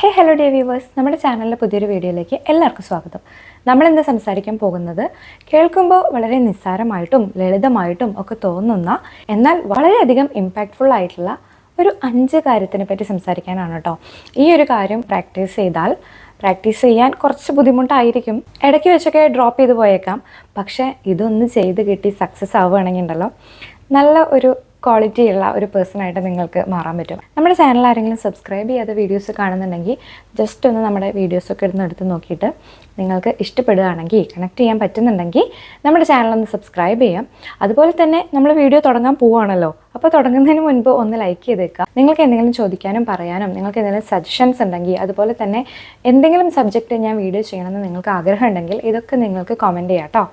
ഹേ hello day viewers നമ്മുടെ ചാനലിലെ പുതിയൊരു വീഡിയോയിലേക്ക് എല്ലാവർക്കും സ്വാഗതം. നമ്മൾ ഇന്ന് സംസാരിക്കാൻ പോകുന്നത്? കേൾക്കുമ്പോൾ വളരെ നിസ്സാരമായിട്ടും ലളിതമായിട്ടും ഒക്കെ തോന്നുന്ന എന്നാൽ വളരെയധികം ഇമ്പാക്റ്റ്ഫുൾ ആയിട്ടുള്ള ഒരു അഞ്ച് കാര്യത്തിനെ പറ്റി സംസാരിക്കാനാണ് കേട്ടോ. ഈ ഒരു കാര്യം പ്രാക്ടീസ് ചെയ്താൽ പ്രാക്ടീസ് ചെയ്യാൻ കുറച്ച് ബുദ്ധിമുട്ടായിരിക്കും. ഇടയ്ക്ക് വെച്ചൊക്കെ ഡ്രോപ്പ് ചെയ്ത് പോയേക്കാം. പക്ഷേ ഇതൊന്ന് ചെയ്ത് കിട്ടി സക്സസ് ആവുകയാണെങ്കിൽ ഉണ്ടല്ലോ നല്ല ഒരു ക്വാളിറ്റി ഉള്ള ഒരു പേഴ്സണായിട്ട് നിങ്ങൾക്ക് മാറാൻ പറ്റും. നമ്മുടെ ചാനൽ ആരെങ്കിലും സബ്സ്ക്രൈബ് ചെയ്യാതെ വീഡിയോസ് കാണുന്നുണ്ടെങ്കിൽ ജസ്റ്റ് ഒന്ന് നമ്മുടെ വീഡിയോസൊക്കെ ഇടുന്ന എടുത്ത് നോക്കിയിട്ട് നിങ്ങൾക്ക് ഇഷ്ടപ്പെടുകയാണെങ്കിൽ കണക്ട് ചെയ്യാൻ പറ്റുന്നുണ്ടെങ്കിൽ നമ്മുടെ ചാനൽ ഒന്ന് സബ്സ്ക്രൈബ് ചെയ്യാം. അതുപോലെ തന്നെ നമ്മൾ വീഡിയോ തുടങ്ങാൻ പോവുകയാണല്ലോ അപ്പോൾ തുടങ്ങുന്നതിന് മുൻപ് ഒന്ന് ലൈക്ക് ചെയ്തേക്കുക. നിങ്ങൾക്ക് എന്തെങ്കിലും ചോദിക്കാനും പറയാനും നിങ്ങൾക്ക് എന്തെങ്കിലും സജഷൻസ് ഉണ്ടെങ്കിൽ അതുപോലെ തന്നെ എന്തെങ്കിലും സബ്ജക്റ്റ് ഞാൻ വീഡിയോ ചെയ്യണമെന്ന് നിങ്ങൾക്ക് ആഗ്രഹം ഉണ്ടെങ്കിൽ ഇതൊക്കെ നിങ്ങൾക്ക് കമന്റ് ചെയ്യാം കേട്ടോ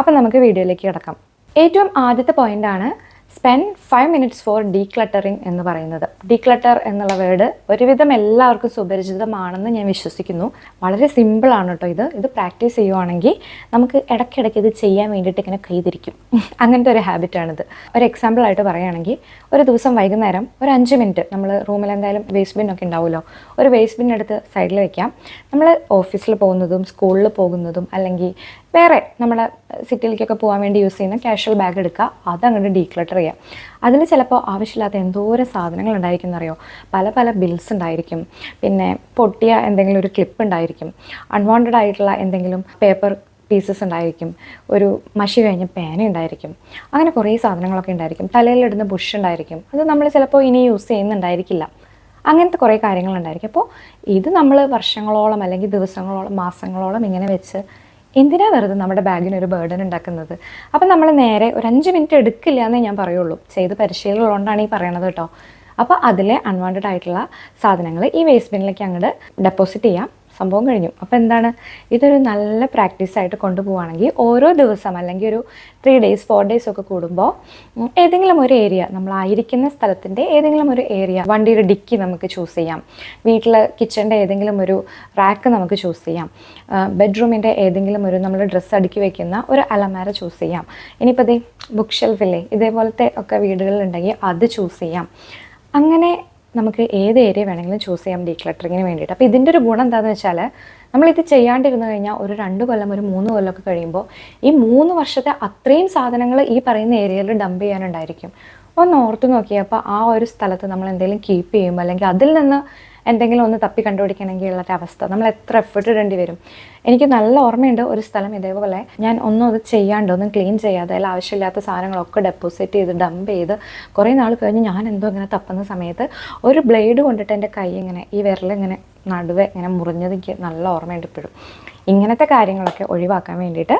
അപ്പോൾ നമുക്ക് വീഡിയോയിലേക്ക് കിടക്കാം. ഏറ്റവും ആദ്യത്തെ പോയിന്റാണ് spend five minutes for decluttering എന്ന് പറയുന്നത്. ഡീക്ലട്ടർ എന്നുള്ള വേർഡ് ഒരുവിധം എല്ലാവർക്കും സുപരിചിതമാണെന്ന് ഞാൻ വിശ്വസിക്കുന്നു. വളരെ സിമ്പിളാണ് കേട്ടോ ഇത്. ഇത് പ്രാക്ടീസ് ചെയ്യുവാണെങ്കിൽ നമുക്ക് ഇടയ്ക്കിടയ്ക്ക് ഇത് ചെയ്യാൻ വേണ്ടിയിട്ട് ഇങ്ങനെ കൈതിരിക്കും. അങ്ങനത്തെ ഒരു ഹാബിറ്റാണിത് ഒരു എക്സാമ്പിൾ ആയിട്ട് പറയുകയാണെങ്കിൽ ഒരു ദിവസം വൈകുന്നേരം ഒരു അഞ്ച് മിനിറ്റ് നമ്മൾ റൂമിൽ എന്തായാലും വേസ്റ്റ് ബിൻ ഒക്കെ ഉണ്ടാവുമല്ലോ. ഒരു വേസ്റ്റ് ബിൻ എടുത്ത് സൈഡിൽ വയ്ക്കാം നമ്മൾ ഓഫീസിൽ പോകുന്നതും സ്കൂളിൽ പോകുന്നതും അല്ലെങ്കിൽ വേറെ നമ്മൾ സിറ്റിയിലേക്കൊക്കെ പോകാൻ വേണ്ടി യൂസ് ചെയ്യുന്ന ക്യാഷ്വൽ ബാഗ് എടുക്കുക. അതങ്ങോട്ട് ഡീക്ലട്ടർ ചെയ്യുക അതിൽ ചിലപ്പോൾ ആവശ്യമില്ലാത്ത എന്തോരം സാധനങ്ങൾ ഉണ്ടായിരിക്കും എന്നറിയോ? പല പല ബിൽസ് ഉണ്ടായിരിക്കും. പിന്നെ പൊട്ടിയ എന്തെങ്കിലും ഒരു ക്ലിപ്പ് ഉണ്ടായിരിക്കും. അൺവാണ്ടഡ് ആയിട്ടുള്ള എന്തെങ്കിലും പേപ്പർ പീസസ് ഉണ്ടായിരിക്കും. ഒരു മഷി കഴിഞ്ഞ പേന ഉണ്ടായിരിക്കും. അങ്ങനെ കുറേ സാധനങ്ങളൊക്കെ ഉണ്ടായിരിക്കും. തലയിലിടുന്ന ബുഷ് ഉണ്ടായിരിക്കും. അത് നമ്മൾ ചിലപ്പോൾ ഇനി യൂസ് ചെയ്യുന്നുണ്ടായിരിക്കില്ല. അങ്ങനത്തെ കുറേ കാര്യങ്ങളുണ്ടായിരിക്കും അപ്പോൾ ഇത് നമ്മൾ വർഷങ്ങളോളം അല്ലെങ്കിൽ ദിവസങ്ങളോളം മാസങ്ങളോളം ഇങ്ങനെ വെച്ച് എന്തിനാ വെറുതെ നമ്മുടെ ബാഗിന് ഒരു ബേർഡൻ ഉണ്ടാക്കുന്നത്? അപ്പം നമ്മൾ നേരെ ഒരു അഞ്ച് മിനിറ്റ് എടുക്കില്ല എന്നേ ഞാൻ പറയുള്ളൂ. ചെയ്ത് പരിശീലനം ഉള്ളതുകൊണ്ടാണ് ഈ പറയണത് കേട്ടോ. അപ്പോൾ അതിലെ അൺവാണ്ടഡ് ആയിട്ടുള്ള സാധനങ്ങൾ ഈ വേസ്റ്റ് ബിന്നിലേക്ക് അങ്ങോട്ട് ഡെപ്പോസിറ്റ് ചെയ്യാം. സംഭവം കഴിഞ്ഞു. അപ്പോൾ എന്താണ്? ഇതൊരു നല്ല പ്രാക്ടീസായിട്ട് കൊണ്ടുപോവുകയാണെങ്കിൽ ഓരോ ദിവസം അല്ലെങ്കിൽ ഒരു ത്രീ ഡേയ്സ് ഫോർ ഡേയ്സ് ഒക്കെ കൂടുമ്പോൾ ഏതെങ്കിലും ഒരു ഏരിയ നമ്മളായിരിക്കുന്ന സ്ഥലത്തിന്റെ ഏതെങ്കിലും ഒരു ഏരിയ വണ്ടിയുടെ ഡിക്കി നമുക്ക് ചൂസ് ചെയ്യാം. വീട്ടിൽ കിച്ചന്റെ ഏതെങ്കിലും ഒരു റാക്ക് നമുക്ക് ചൂസ് ചെയ്യാം. ബെഡ്റൂമിന്റെ ഏതെങ്കിലും ഒരു നമ്മൾ ഡ്രസ്സ് അടുക്കി വയ്ക്കുന്ന ഒരു അലമാര ചൂസ് ചെയ്യാം. ഇനിയിപ്പോൾ ബുക്ക് ഷെൽഫില്ലേ ഇതേപോലത്തെ ഒക്കെ വീടുകളിലുണ്ടെങ്കിൽ അത് ചൂസ് ചെയ്യാം. അങ്ങനെ നമുക്ക് ഏത് ഏരിയ വേണമെങ്കിലും ചൂസ് ചെയ്യാം ഡീക്ലട്ടറിങ്ങിന് വേണ്ടിയിട്ട്. അപ്പോൾ ഇതിന്റെ ഒരു ഗുണം എന്താണെന്ന് വെച്ചാൽ നമ്മളിത് ചെയ്യാണ്ടിരുന്നു കഴിഞ്ഞാൽ ഒരു രണ്ട് കൊല്ലം ഒരു മൂന്ന് കൊല്ലമൊക്കെ കഴിയുമ്പോൾ ഈ മൂന്ന് വർഷത്തെ അത്രയും സാധനങ്ങൾ ഈ പറയുന്ന ഏരിയയിൽ ഡംപ് ചെയ്യാനുണ്ടായിരിക്കും. ഒന്ന് ഓർത്ത് നോക്കിയപ്പോൾ ആ ഒരു സ്ഥലത്ത് നമ്മൾ എന്തെങ്കിലും കീപ്പ് ചെയ്യുമ്പോൾ അല്ലെങ്കിൽ അതിൽ നിന്ന് എന്തെങ്കിലും ഒന്ന് തപ്പി കണ്ടുപിടിക്കണമെങ്കിൽ ഉള്ള അവസ്ഥ. നമ്മൾ എത്ര എഫേർട്ട് ഇടേണ്ടി വരും? എനിക്ക് നല്ല ഓർമ്മയുണ്ട് ഒരു സ്ഥലം ഇതേപോലെ. ഞാൻ ഒന്നും അത് ചെയ്യാണ്ട് ഒന്നും ക്ലീൻ ചെയ്യാതെ അല്ല ആവശ്യമില്ലാത്ത സാധനങ്ങളൊക്കെ ഡെപ്പോസിറ്റ് ചെയ്ത് ഡംപ് ചെയ്ത് കുറേ നാൾ കഴിഞ്ഞ് ഞാൻ എന്തോ ഇങ്ങനെ തപ്പുന്ന സമയത്ത് ഒരു ബ്ലേഡ് കൊണ്ടിട്ട് എന്റെ കൈ ഇങ്ങനെ ഈ വിരലിങ്ങനെ നടുവേ ഇങ്ങനെ മുറിഞ്ഞത് എനിക്ക് നല്ല ഓർമ്മയുണ്ട് ഇപ്പോഴും. ഇങ്ങനത്തെ കാര്യങ്ങളൊക്കെ ഒഴിവാക്കാൻ വേണ്ടിയിട്ട്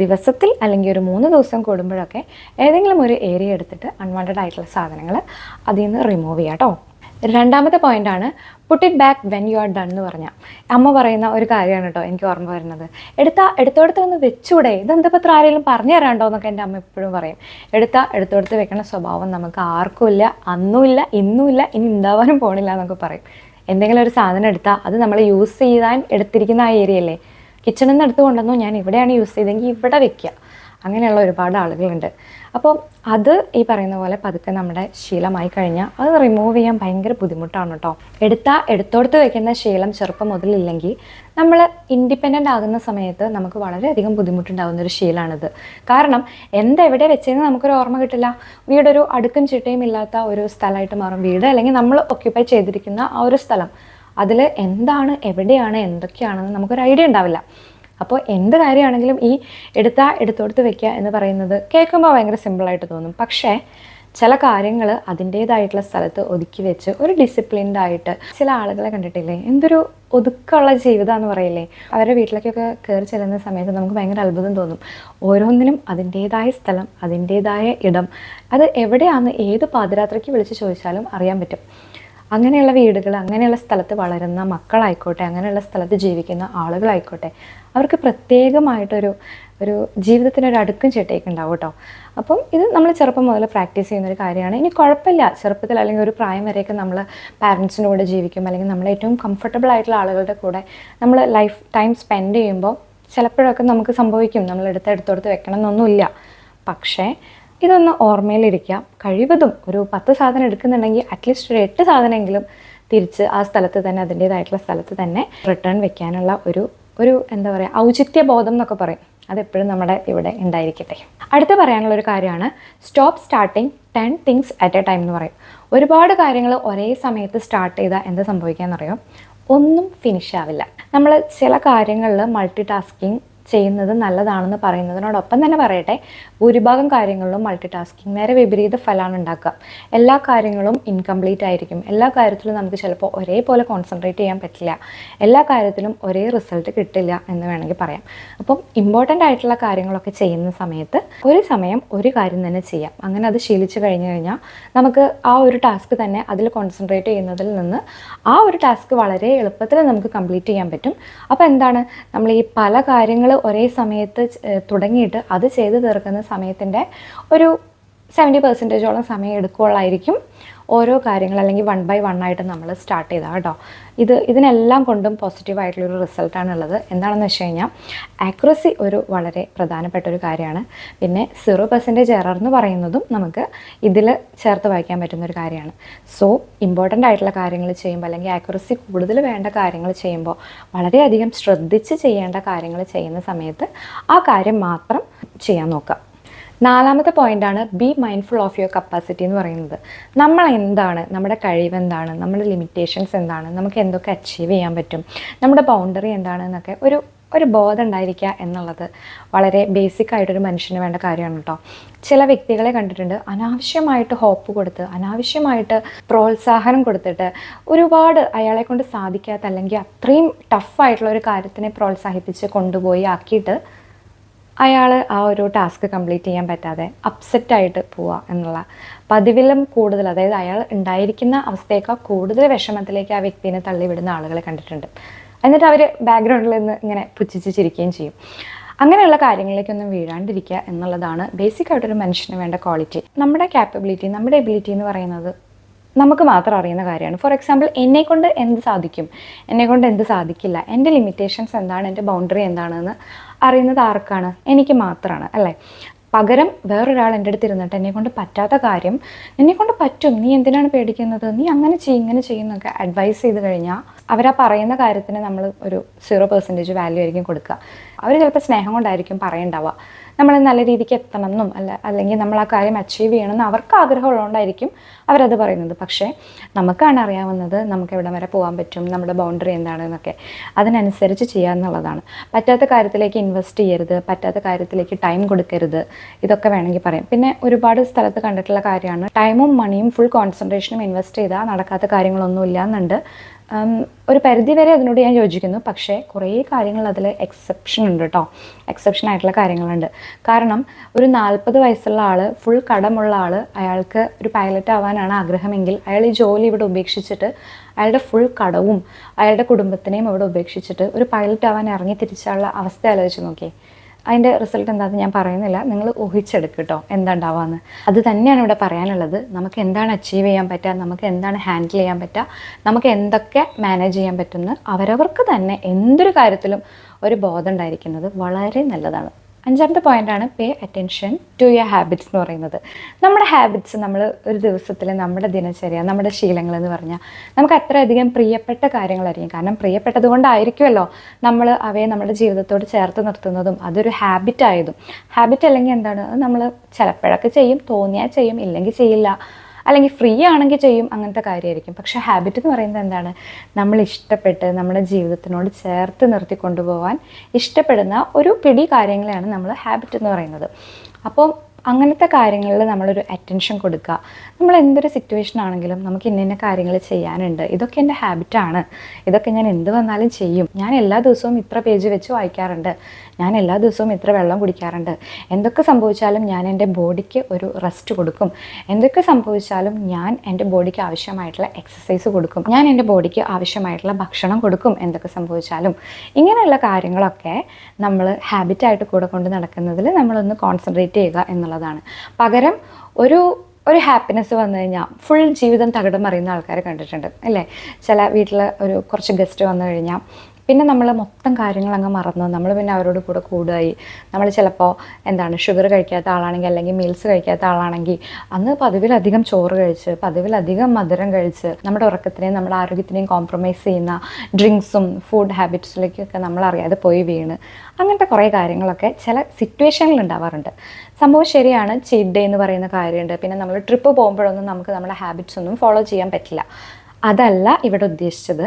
ദിവസത്തിൽ അല്ലെങ്കിൽ ഒരു മൂന്ന് ദിവസം കൂടുമ്പോഴൊക്കെ ഏതെങ്കിലും ഒരു ഏരിയ എടുത്തിട്ട് അൺവാണ്ടഡ് ആയിട്ടുള്ള സാധനങ്ങൾ അതിൽ നിന്ന് റിമൂവ് ചെയ്യാം കേട്ടോ രണ്ടാമത്തെ പോയിന്റാണ് put it back when you are done എന്ന് പറഞ്ഞാൽ അമ്മ പറയുന്ന ഒരു കാര്യമാണ് കേട്ടോ എനിക്ക് ഓർമ്മ വരുന്നത്. എടുത്താൽ എടുത്തോടത്ത് ഒന്ന് വെച്ചൂടെ? ഇതെന്താ പത്ര ആരെങ്കിലും പറഞ്ഞു തരാണ്ടോ എന്നൊക്കെ എന്റെ അമ്മ എപ്പോഴും പറയും. എടുത്താൽ എടുത്തോടത്ത് വെക്കണ സ്വഭാവം നമുക്ക് ആർക്കും ഇല്ല അന്നുമില്ല ഇന്നുമില്ല ഇനി ഉണ്ടാവാനും പോണില്ല എന്നൊക്കെ പറയും. എന്തെങ്കിലും ഒരു സാധനം എടുത്താൽ അത് നമ്മൾ യൂസ് ചെയ്യാൻ എടുത്തിരിക്കുന്ന ആ ഏരിയ അല്ലേ? കിച്ചണിൽ നിന്ന് എടുത്ത് കൊണ്ടുവന്നു ഞാൻ ഇവിടെയാണ് യൂസ് ചെയ്തെങ്കിൽ ഇവിടെ വെക്കുക. അങ്ങനെയുള്ള ഒരുപാട് ആളുകളുണ്ട്. അപ്പോൾ അത് ഈ പറയുന്ന പോലെ പതുക്കെ നമ്മുടെ ശീലമായി കഴിഞ്ഞാൽ അത് റിമൂവ് ചെയ്യാൻ ഭയങ്കര ബുദ്ധിമുട്ടാണ് കേട്ടോ. എടുത്താൽ എടുത്തോടുത്ത് വെക്കുന്ന ശീലം ചെറുപ്പം മുതലില്ലെങ്കിൽ നമ്മൾ ഇൻഡിപെൻഡന്റ് ആകുന്ന സമയത്ത് നമുക്ക് വളരെയധികം ബുദ്ധിമുട്ടുണ്ടാകുന്ന ഒരു ശീലമാണിത് കാരണം എന്തെവിടെ വെച്ചതെന്ന് നമുക്കൊരു ഓർമ്മ കിട്ടില്ല. വീടൊരു അടുക്കും ചിട്ടയും ഇല്ലാത്ത ഒരു സ്ഥലമായിട്ട് മാറും. വീട് അല്ലെങ്കിൽ നമ്മൾ ഒക്യുപ്പൈ ചെയ്തിരിക്കുന്ന ആ ഒരു സ്ഥലം. അതിൽ എന്താണ് എവിടെയാണ് എന്തൊക്കെയാണെന്ന് നമുക്കൊരു ഐഡിയ ഉണ്ടാവില്ല. അപ്പോൾ എന്ത് കാര്യമാണെങ്കിലും ഈ എടുത്താ എടുത്തോടുത്ത് വെക്കുക എന്ന് പറയുന്നത് കേൾക്കുമ്പോൾ ഭയങ്കര സിമ്പിളായിട്ട് തോന്നും. പക്ഷേ ചില കാര്യങ്ങൾ അതിന്റേതായിട്ടുള്ള സ്ഥലത്ത് ഒതുക്കി വെച്ച് ഒരു ഡിസിപ്ലിൻഡ് ആയിട്ട് ചില ആളുകളെ കണ്ടിട്ടില്ലേ? എന്തൊരു ഒതുക്കമുള്ള ജീവിതം എന്ന് പറയില്ലേ? അവരുടെ വീട്ടിലേക്കൊക്കെ കയറി ചെല്ലുന്ന സമയത്ത് നമുക്ക് ഭയങ്കര അത്ഭുതം തോന്നും. ഓരോന്നിനും അതിന്റേതായ സ്ഥലം അതിന്റേതായ ഇടം. അത് എവിടെയാണെന്ന് ഏത് പാതിരാത്രിക്ക് വിളിച്ച് ചോദിച്ചാലും അറിയാൻ പറ്റും. അങ്ങനെയുള്ള വീടുകൾ അങ്ങനെയുള്ള സ്ഥലത്ത് വളരുന്ന മക്കളായിക്കോട്ടെ അങ്ങനെയുള്ള സ്ഥലത്ത് ജീവിക്കുന്ന ആളുകളായിക്കോട്ടെ അവർക്ക് പ്രത്യേകമായിട്ടൊരു ഒരു ജീവിതത്തിനൊരു അടുക്കും ചിട്ടയൊക്കെ ഉണ്ടാവും കേട്ടോ. അപ്പം ഇത് നമ്മൾ ചെറുപ്പം മുതൽ പ്രാക്ടീസ് ചെയ്യുന്ന ഒരു കാര്യമാണ്. ഇനി കുഴപ്പമില്ല. ചെറുപ്പത്തിൽ അല്ലെങ്കിൽ ഒരു പ്രായം വരെയൊക്കെ നമ്മൾ പാരൻസിന്റെ കൂടെ ജീവിക്കും അല്ലെങ്കിൽ നമ്മൾ ഏറ്റവും കംഫർട്ടബിൾ ആയിട്ടുള്ള ആളുകളുടെ കൂടെ നമ്മൾ ലൈഫ് ടൈം സ്പെൻഡ് ചെയ്യുമ്പോൾ ചിലപ്പോഴൊക്കെ നമുക്ക് സംഭവിക്കും. നമ്മൾ എടുത്ത് എടുത്തോടുത്ത് വെക്കണം എന്നൊന്നുമില്ല പക്ഷേ ഇതൊന്ന് ഓർമ്മയിലിരിക്കാം. കഴിവതും ഒരു പത്ത് സാധനം എടുക്കുന്നുണ്ടെങ്കിൽ അറ്റ്ലീസ്റ്റ് ഒരു എട്ട് സാധനമെങ്കിലും തിരിച്ച് ആ സ്ഥലത്ത് തന്നെ അതിന്റേതായിട്ടുള്ള സ്ഥലത്ത് തന്നെ റിട്ടേൺ വെക്കാനുള്ള ഒരു ഒരു എന്താ പറയുക ഔചിത്യ ബോധം എന്നൊക്കെ പറയും. അതെപ്പോഴും നമ്മുടെ ഇവിടെ ഉണ്ടായിരിക്കട്ടെ. അടുത്ത പറയാനുള്ള ഒരു കാര്യമാണ് stop starting ten things at a time എന്ന് പറയും. ഒരുപാട് കാര്യങ്ങൾ ഒരേ സമയത്ത് സ്റ്റാർട്ട് ചെയ്താൽ എന്താ സംഭവിക്കാമെന്നറിയോ ഒന്നും ഫിനിഷ് ആവില്ല. നമ്മൾ ചില കാര്യങ്ങളിൽ മൾട്ടി ടാസ്കിങ് ചെയ്യുന്നത് നല്ലതാണെന്ന് പറയുന്നതിനോടൊപ്പം തന്നെ പറയട്ടെ ഭൂരിഭാഗം കാര്യങ്ങളിലും മൾട്ടി ടാസ്കിങ് നേരെ വിപരീത ഫലമാണ് ഉണ്ടാക്കുക. എല്ലാ കാര്യങ്ങളും ഇൻകംപ്ലീറ്റ് ആയിരിക്കും. എല്ലാ കാര്യത്തിലും നമുക്ക് ചിലപ്പോൾ ഒരേപോലെ കോൺസെൻട്രേറ്റ് ചെയ്യാൻ പറ്റില്ല. എല്ലാ കാര്യത്തിലും ഒരേ റിസൾട്ട് കിട്ടില്ല എന്ന് വേണമെങ്കിൽ പറയാം. അപ്പം ഇമ്പോർട്ടന്റ് ആയിട്ടുള്ള കാര്യങ്ങളൊക്കെ ചെയ്യുന്ന സമയത്ത് ഒരു സമയം ഒരു കാര്യം തന്നെ ചെയ്യാം. അങ്ങനെ അത് ശീലിച്ചു കഴിഞ്ഞു കഴിഞ്ഞാൽ നമുക്ക് ആ ഒരു ടാസ്ക് തന്നെ അതിൽ കോൺസെൻട്രേറ്റ് ചെയ്യുന്നതിൽ നിന്ന് ആ ഒരു ടാസ്ക് വളരെ എളുപ്പത്തിൽ നമുക്ക് കംപ്ലീറ്റ് ചെയ്യാൻ പറ്റും. അപ്പോൾ എന്താണ്? നമ്മൾ ഈ പല കാര്യങ്ങൾ ഒരേ സമയത്ത് തുടങ്ങിയിട്ട് അത് ചെയ്തു തീർക്കുന്ന സമയത്തിന്റെ ഒരു സെവന്റി പെർസെന്റേജോളം സമയം എടുക്കുകയുള്ളായിരിക്കും ഓരോ കാര്യങ്ങൾ അല്ലെങ്കിൽ വൺ ബൈ വൺ ആയിട്ട് നമ്മൾ സ്റ്റാർട്ട് ചെയ്താൽ കേട്ടോ. ഇത് ഇതിനെല്ലാം കൊണ്ടും പോസിറ്റീവായിട്ടുള്ളൊരു റിസൾട്ടാണ് ഉള്ളത്. എന്താണെന്ന് വെച്ച് കഴിഞ്ഞാൽ ആക്യുറസി ഒരു വളരെ പ്രധാനപ്പെട്ട ഒരു കാര്യമാണ്. പിന്നെ സീറോ പെർസെന്റേജ് എറർ എന്ന് പറയുന്നതും നമുക്ക് ഇതിൽ ചേർത്ത് വായിക്കാൻ പറ്റുന്ന ഒരു കാര്യമാണ്. സോ ഇമ്പോർട്ടന്റ് ആയിട്ടുള്ള കാര്യങ്ങൾ ചെയ്യുമ്പോൾ അല്ലെങ്കിൽ ആക്യുറസി കൂടുതൽ വേണ്ട കാര്യങ്ങൾ ചെയ്യുമ്പോൾ വളരെയധികം ശ്രദ്ധിച്ച് ചെയ്യേണ്ട കാര്യങ്ങൾ ചെയ്യുന്ന സമയത്ത് ആ കാര്യം മാത്രം ചെയ്യാൻ നോക്കുക. നാലാമത്തെ പോയിന്റാണ് be mindful of your capacity എന്ന് പറയുന്നത്. നമ്മൾ എന്താണ് നമ്മുടെ കഴിവ് എന്താണ് നമ്മുടെ ലിമിറ്റേഷൻസ് എന്താണ് നമുക്ക് എന്തൊക്കെ അച്ചീവ് ചെയ്യാൻ പറ്റും നമ്മുടെ ബൗണ്ടറി എന്താണ് എന്നൊക്കെ ഒരു ഒരു ബോധം ഉണ്ടായിരിക്കുക എന്നുള്ളത് വളരെ ബേസിക് ആയിട്ടൊരു മനുഷ്യന് വേണ്ട കാര്യമാണ് കേട്ടോ. ചില വ്യക്തികളെ കണ്ടിട്ടുണ്ട് അനാവശ്യമായിട്ട് ഹോപ്പ് കൊടുത്ത് അനാവശ്യമായിട്ട് പ്രോത്സാഹനം കൊടുത്തിട്ട് ഒരുപാട് അയാളെ കൊണ്ട് സാധിക്കാത്ത അല്ലെങ്കിൽ അത്രയും ടഫായിട്ടുള്ള ഒരു കാര്യത്തിനെ പ്രോത്സാഹിപ്പിച്ച് കൊണ്ടുപോയി ആക്കിയിട്ട് അയാൾ ആ ഒരു ടാസ്ക് കംപ്ലീറ്റ് ചെയ്യാൻ പറ്റാതെ അപ്സെറ്റ് ആയിട്ട് പോവുക എന്നുള്ള പതിവിലും കൂടുതൽ അതായത് അയാൾ ഉണ്ടായിരിക്കുന്ന അവസ്ഥയേക്കാൾ കൂടുതൽ വിഷമത്തിലേക്ക് ആ വ്യക്തിനെ തള്ളിവിടുന്ന ആളുകളെ കണ്ടിട്ടുണ്ട്. എന്നിട്ട് അവർ ബാക്ക്ഗ്രൗണ്ടിൽ നിന്ന് ഇങ്ങനെ പുച്ഛിച്ച് ചിരിക്കുകയും ചെയ്യും. അങ്ങനെയുള്ള കാര്യങ്ങളിലേക്കൊന്നും വീഴാണ്ടിരിക്കുക എന്നുള്ളതാണ് ബേസിക് ആയിട്ടൊരു മനുഷ്യന് വേണ്ട ക്വാളിറ്റി നമ്മുടെ ക്യാപ്പബിലിറ്റി നമ്മുടെ എബിലിറ്റി എന്ന് പറയുന്നത് നമുക്ക് മാത്രം അറിയുന്ന കാര്യമാണ്. ഫോർ എക്സാമ്പിൾ എന്നെ കൊണ്ട് എന്ത് സാധിക്കും? എന്നെ കൊണ്ട് എന്ത് സാധിക്കില്ല? എന്റെ ലിമിറ്റേഷൻസ് എന്താണ്? എന്റെ ബൗണ്ടറി എന്താണെന്ന് അറിയുന്നത് ആർക്കാണ്? എനിക്ക് മാത്രമാണ് അല്ലേ? പകരം വേറൊരാൾ എന്റെ അടുത്ത് ഇരുന്നിട്ട് എന്നെ കൊണ്ട് പറ്റാത്ത കാര്യം എന്നെ കൊണ്ട് പറ്റും. നീ എന്തിനാണ് പേടിക്കുന്നത്? നീ അങ്ങനെ ചെയ്യും ഇങ്ങനെ ചെയ്യുന്നൊക്കെ അഡ്വൈസ് ചെയ്ത് കഴിഞ്ഞാൽ അവരാ പറയുന്ന കാര്യത്തിന് നമ്മൾ ഒരു സീറോ പെർസെന്റേജ് വാല്യൂ ആയിരിക്കും കൊടുക്കുക. അവർ ചിലപ്പോൾ സ്നേഹം കൊണ്ടായിരിക്കും പറയണ്ടാവുക. നമ്മൾ നല്ല രീതിക്ക് എത്തണം എന്നും അല്ല അല്ലെങ്കിൽ നമ്മൾ ആ കാര്യം അച്ചീവ് ചെയ്യണമെന്ന് അവർക്ക് ആഗ്രഹമുള്ളതുകൊണ്ടായിരിക്കും അവരത് പറയുന്നത്. പക്ഷേ നമുക്കാണ് അറിയാവുന്നത് നമുക്ക് എവിടെ വരെ പോകാൻ പറ്റും നമ്മുടെ ബൗണ്ടറി എന്താണെന്നൊക്കെ. അതിനനുസരിച്ച് ചെയ്യുക എന്നുള്ളതാണ്. പറ്റാത്ത കാര്യത്തിലേക്ക് ഇൻവെസ്റ്റ് ചെയ്യരുത് പറ്റാത്ത കാര്യത്തിലേക്ക് ടൈം കൊടുക്കരുത് ഇതൊക്കെ വേണമെങ്കിൽ പറയാം. പിന്നെ ഒരുപാട് സ്ഥലത്ത് കണ്ടിട്ടുള്ള കാര്യമാണ് ടൈമും മണിയും ഫുൾ കോൺസെൻട്രേഷനും ഇൻവെസ്റ്റ് ചെയ്താൽ നടക്കാത്ത കാര്യങ്ങളൊന്നും ഇല്ല എന്നുണ്ട് ഒരു പരിധി വരെ അതിനോട് ഞാൻ യോജിക്കുന്നു. പക്ഷേ കുറേ കാര്യങ്ങൾ അതിൽ എക്സെപ്ഷൻ ഉണ്ട് കേട്ടോ എക്സെപ്ഷൻ ആയിട്ടുള്ള കാര്യങ്ങളുണ്ട്. കാരണം ഒരു നാൽപ്പത് വയസ്സുള്ള ആൾ ഫുൾ കടമുള്ള ആൾ അയാൾക്ക് ഒരു പൈലറ്റ് ആവാനാണ് ആഗ്രഹമെങ്കിൽ അയാൾ ഈ ജോലി ഇവിടെ ഉപേക്ഷിച്ചിട്ട് അയാളുടെ ഫുൾ കടവും അയാളുടെ കുടുംബത്തിനെയും ഇവിടെ ഉപേക്ഷിച്ചിട്ട് ഒരു പൈലറ്റ് ആവാൻ ഇറങ്ങി തിരിച്ചുള്ള അവസ്ഥ ആലോചിച്ച് നോക്കിയേ. അതിന്റെ റിസൾട്ട് എന്താണെന്ന് ഞാൻ പറയുന്നില്ല. നിങ്ങൾ ഊഹിച്ചെടുക്കട്ടോ കേട്ടോ എന്താ ഉണ്ടാവാന്ന് അത് തന്നെയാണ് ഇവിടെ പറയാനുള്ളത്. നമുക്ക് എന്താണ് അച്ചീവ് ചെയ്യാൻ പറ്റുക? നമുക്ക് എന്താണ് ഹാൻഡിൽ ചെയ്യാൻ പറ്റുക? നമുക്ക് എന്തൊക്കെ മാനേജ് ചെയ്യാൻ പറ്റുമെന്ന് അവരവർക്ക് തന്നെ എന്തൊരു കാര്യത്തിലും ഒരു ബോധം ഉണ്ടായിരിക്കുന്നത് വളരെ നല്ലതാണ്. അഞ്ചാമത്തെ പോയിന്റാണ് pay attention to your habits എന്ന് പറയുന്നത്. നമ്മുടെ ഹാബിറ്റ്സ് നമ്മൾ ഒരു ദിവസത്തിൽ നമ്മുടെ ദിനചര്യ നമ്മുടെ ശീലങ്ങൾ എന്ന് പറഞ്ഞാൽ നമുക്ക് അത്രയധികം പ്രിയപ്പെട്ട കാര്യങ്ങളായിരിക്കും. കാരണം പ്രിയപ്പെട്ടത് കൊണ്ടായിരിക്കുമല്ലോ നമ്മൾ അവയെ നമ്മുടെ ജീവിതത്തോട് ചേർത്ത് നിർത്തുന്നതും അതൊരു ഹാബിറ്റ് ആയതും. ഹാബിറ്റ് അല്ലെങ്കിൽ എന്താണ്? നമ്മൾ ചിലപ്പോഴൊക്കെ ചെയ്യും തോന്നിയാൽ ചെയ്യും ഇല്ലെങ്കിൽ ചെയ്യില്ല. അല്ലെങ്കിൽ ഫ്രീ ആണെങ്കിൽ ചെയ്യും അങ്ങനത്തെ കാര്യമായിരിക്കും. പക്ഷേ ഹാബിറ്റ് എന്ന് പറയുന്നത് എന്താണ്? നമ്മൾ ഇഷ്ടപ്പെട്ട് നമ്മുടെ ജീവിതത്തിനോട് ചേർത്ത് നിർത്തി കൊണ്ടുപോകാൻ ഇഷ്ടപ്പെടുന്ന ഒരു പിടി കാര്യങ്ങളെയാണ് നമ്മൾ ഹാബിറ്റ് എന്ന് പറയുന്നത്. അപ്പോൾ അങ്ങനത്തെ കാര്യങ്ങളിൽ നമ്മളൊരു അറ്റൻഷൻ കൊടുക്കുക. നമ്മൾ എന്തൊരു സിറ്റുവേഷൻ ആണെങ്കിലും നമുക്ക് ഇന്ന ഇന്ന കാര്യങ്ങൾ ചെയ്യാനുണ്ട്. ഇതൊക്കെ എന്റെ ഹാബിറ്റാണ് ഇതൊക്കെ ഞാൻ എന്ത് വന്നാലും ചെയ്യും. ഞാൻ എല്ലാ ദിവസവും ഇത്ര പേജ് വെച്ച് വായിക്കാറുണ്ട്. ഞാൻ എല്ലാ ദിവസവും ഇത്ര വെള്ളം കുടിക്കാറുണ്ട്. എന്തൊക്കെ സംഭവിച്ചാലും ഞാൻ എന്റെ ബോഡിക്ക് ഒരു റെസ്റ്റ് കൊടുക്കും. എന്തൊക്കെ സംഭവിച്ചാലും ഞാൻ എന്റെ ബോഡിക്ക് ആവശ്യമായിട്ടുള്ള എക്സസൈസ് കൊടുക്കും. ഞാൻ എന്റെ ബോഡിക്ക് ആവശ്യമായിട്ടുള്ള ഭക്ഷണം കൊടുക്കും എന്തൊക്കെ സംഭവിച്ചാലും. ഇങ്ങനെയുള്ള കാര്യങ്ങളൊക്കെ നമ്മൾ ഹാബിറ്റായിട്ട് കൂടെ കൊണ്ട് നടക്കുന്നതിൽ നമ്മളൊന്ന് കോൺസെൻട്രേറ്റ് ചെയ്യുക എന്നുള്ളതാണ്. പകരം ഒരു ഒരു ഹാപ്പിനെസ് വന്നു കഴിഞ്ഞാൽ ഫുൾ ജീവിതം തകിടം മറിയുന്ന ആൾക്കാരെ കണ്ടിട്ടുണ്ട് അല്ലേ? ചില വീട്ടിൽ ഒരു കുറച്ച് ഗസ്റ്റ് വന്നു കഴിഞ്ഞാൽ പിന്നെ നമ്മൾ മൊത്തം കാര്യങ്ങൾ അങ്ങ് മറന്നു. നമ്മൾ പിന്നെ അവരോട് കൂടെ കൂടുകയായി നമ്മൾ ചിലപ്പോൾ എന്താണ് ഷുഗർ കഴിക്കാത്ത ആളാണെങ്കിൽ അല്ലെങ്കിൽ മീൽസ് കഴിക്കാത്ത ആളാണെങ്കിൽ അന്ന് പതിവിലധികം ചോറ് കഴിച്ച് പതിവിലധികം മധുരം കഴിച്ച് നമ്മുടെ ഉറക്കത്തിനെയും നമ്മുടെ ആരോഗ്യത്തിനെയും കോംപ്രമൈസ് ചെയ്യുന്ന ഡ്രിങ്ക്സും ഫുഡ് ഹാബിറ്റ്സിലേക്കൊക്കെ നമ്മൾ അറിയാതെ പോയി വീണ്. അങ്ങനത്തെ കുറേ കാര്യങ്ങളൊക്കെ ചില സിറ്റുവേഷനിൽ ഉണ്ടാവാറുണ്ട് സംഭവം ശരിയാണ്. ചീറ്റ് ഡേ എന്ന് പറയുന്ന കാര്യമുണ്ട് പിന്നെ നമ്മൾ ട്രിപ്പ് പോകുമ്പോഴൊന്നും നമുക്ക് നമ്മുടെ ഹാബിറ്റ്സ് ഒന്നും ഫോളോ ചെയ്യാൻ പറ്റില്ല. അതല്ല ഇവിടെ ഉദ്ദേശിച്ചത്.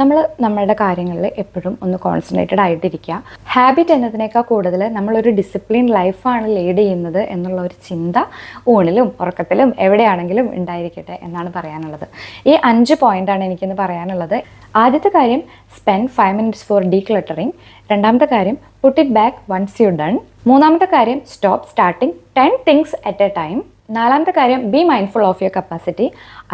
നമ്മൾ നമ്മളുടെ കാര്യങ്ങളിൽ എപ്പോഴും ഒന്ന് കോൺസെൻട്രേറ്റഡ് ആയിട്ടിരിക്കുക. ഹാബിറ്റ് എന്നതിനേക്കാൾ കൂടുതൽ നമ്മളൊരു ഡിസിപ്ലിൻ ലൈഫാണ് ലീഡ് ചെയ്യുന്നത് എന്നുള്ള ഒരു ചിന്ത ഊണിലും ഉറക്കത്തിലും എവിടെയാണെങ്കിലും ഉണ്ടായിരിക്കട്ടെ എന്നാണ് പറയാനുള്ളത്. ഈ അഞ്ച് പോയിന്റാണ് എനിക്കിന്ന് പറയാനുള്ളത്. ആദ്യത്തെ കാര്യം spend five minutes for decluttering രണ്ടാമത്തെ കാര്യം put it back once you done മൂന്നാമത്തെ കാര്യം stop starting ten things at a time നാലാമത്തെ കാര്യം be mindful of your capacity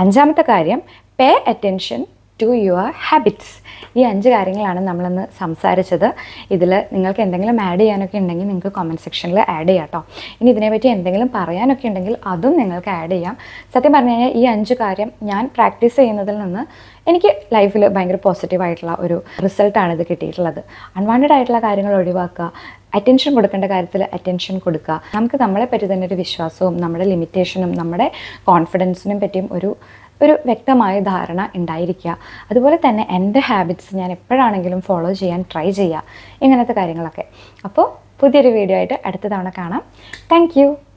അഞ്ചാമത്തെ കാര്യം pay attention to your habits ഈ അഞ്ച് കാര്യങ്ങളാണ് നമ്മളിന്ന് സംസാരിച്ചത്. ഇതിൽ നിങ്ങൾക്ക് എന്തെങ്കിലും ആഡ് ചെയ്യാനൊക്കെ ഉണ്ടെങ്കിൽ നിങ്ങൾക്ക് കമന്റ് സെക്ഷനിൽ ആഡ് ചെയ്യാം കേട്ടോ ഇനി ഇതിനെപ്പറ്റി എന്തെങ്കിലും പറയാനൊക്കെ ഉണ്ടെങ്കിൽ അതും നിങ്ങൾക്ക് ആഡ് ചെയ്യാം. സത്യം പറഞ്ഞു കഴിഞ്ഞാൽ ഈ അഞ്ച് കാര്യം ഞാൻ പ്രാക്ടീസ് ചെയ്യുന്നതിൽ നിന്ന് എനിക്ക് ലൈഫിൽ ഭയങ്കര പോസിറ്റീവായിട്ടുള്ള ഒരു റിസൾട്ടാണ് ഇത് കിട്ടിയിട്ടുള്ളത്. അൺവാണ്ടഡ് ആയിട്ടുള്ള കാര്യങ്ങൾ ഒഴിവാക്കുക അറ്റൻഷൻ കൊടുക്കേണ്ട കാര്യത്തിൽ അറ്റൻഷൻ കൊടുക്കുക. നമുക്ക് നമ്മളെ പറ്റി തന്നെ ഒരു വിശ്വാസവും നമ്മുടെ ലിമിറ്റേഷനും നമ്മുടെ കോൺഫിഡൻസിനും പറ്റിയും ഒരു ഒരു വ്യക്തമായ ധാരണ ഉണ്ടായിരിക്കുക. അതുപോലെ തന്നെ എന്റെ ഹാബിറ്റ്സ് ഞാൻ എപ്പോഴാണെങ്കിലും ഫോളോ ചെയ്യാൻ ട്രൈ ചെയ്യുക. ഇങ്ങനത്തെ കാര്യങ്ങളൊക്കെ. അപ്പോൾ പുതിയൊരു വീഡിയോ ആയിട്ട് അടുത്ത തവണ കാണാം. താങ്ക്